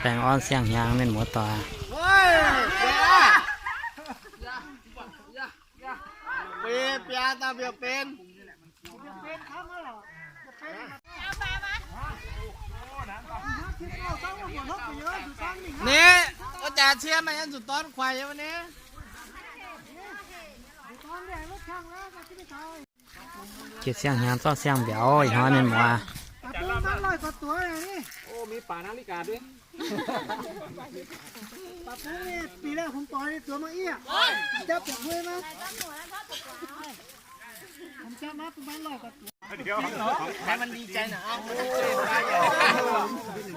แปลงอ้อนเสียงยางเป็นหมูต่อเปียเปียตาเปียเป็นนี่ก็จ่าเชียร์มายันสุดต้อนควายวันนี้เกียดเสียงยางต้อเสียงเบียวอีกฮะเป็นหมูอะปูมันลอยกว่าตัวอย่างนี้โอ้มีป่านาฬิกาด้วยปลาปูนี่ปีแรกผมต่อยตัวมาเอี้ยจับจับด้วยมั้ยผมจับมาประมาณลอยกว่าตัวให้มันดีใจหน่อยเอา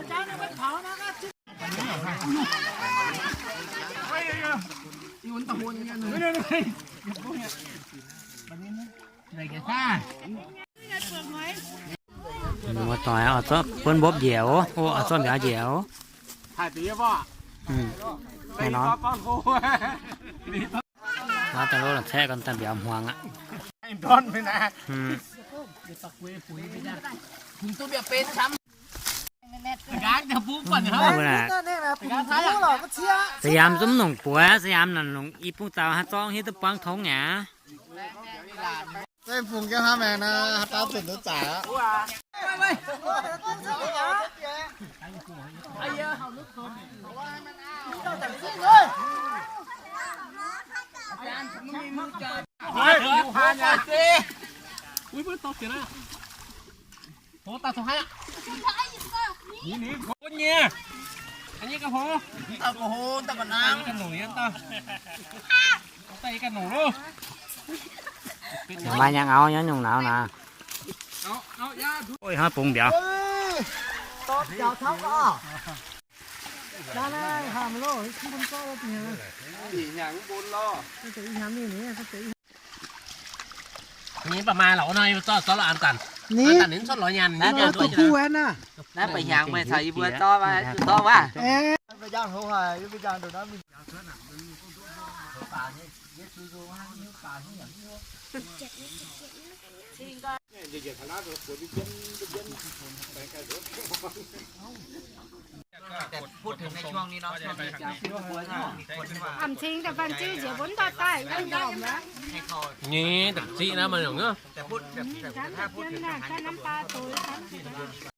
เจ้าเนี่ยมันเผานะก็จิ้มหมู ต่อยเอาต้นเปิ้นบอบเดียวโอ้เอาต้นเดียวเดียวถ่ายตีป่ะอืมแน่นอนก้อนโคมาแต่รถแท้กันแต่เบียวห่วงอะไอ้ต้นไปนะอืมถึงตัวเปียเป็นช้ำการจะปุ๊บก่อนเอาไปน่ะก็เนี่ยนะปูปูหรอกก็เชียสยามสมหนงปัวสยามนั่นหนงอีปุ้งเตาฮัตต้องเฮ็ดตะปังท้องหยาเต้นฝุ่งแก้วห้าแมงนะตาตื่นตัวจ๋า เฮ้ยอยู่ห่างกันสิอุ้ยเพื่อนตกเสียนะโหตาสองให้นี่นี่คนเนี่ยอันนี้ก็โหตะโกโหตะกน้อันนี้กันหนูยันตาไตกันหนูลูกมายังเอายังหยงหนาวนะเอาเอายาโอ้ยฮะปุ้งเบียวตบเจ้าเท้าก็ได้เลยหามโลที่มันก็แล้วเนี่ยอย่างบนล้อก็จะอีหามนี่นี่ก็จะ นี่ประมาณเหล่าหน่อยก็ซอสละอันตันนี่ตันนี้ซอสร้อยยันนี่ตัวคู่แวนน่ะำไปยางไม่ใส่เบื่อต่อมาต่อว่าเอ๊ะ ไปย่างเขาหายไปย่างเดี๋ยวนั้นมี แต่พูดถึงในช่วงนี้เนาะช่วงนี้จะพูดว่าคนว่า Làm chính là văn chữ chỉ vốn tọt tại cái นี่แต่ซีนะมันอย่างเงี้ย แต่พูดแต่ถ้าพูดถึงท là หาตำว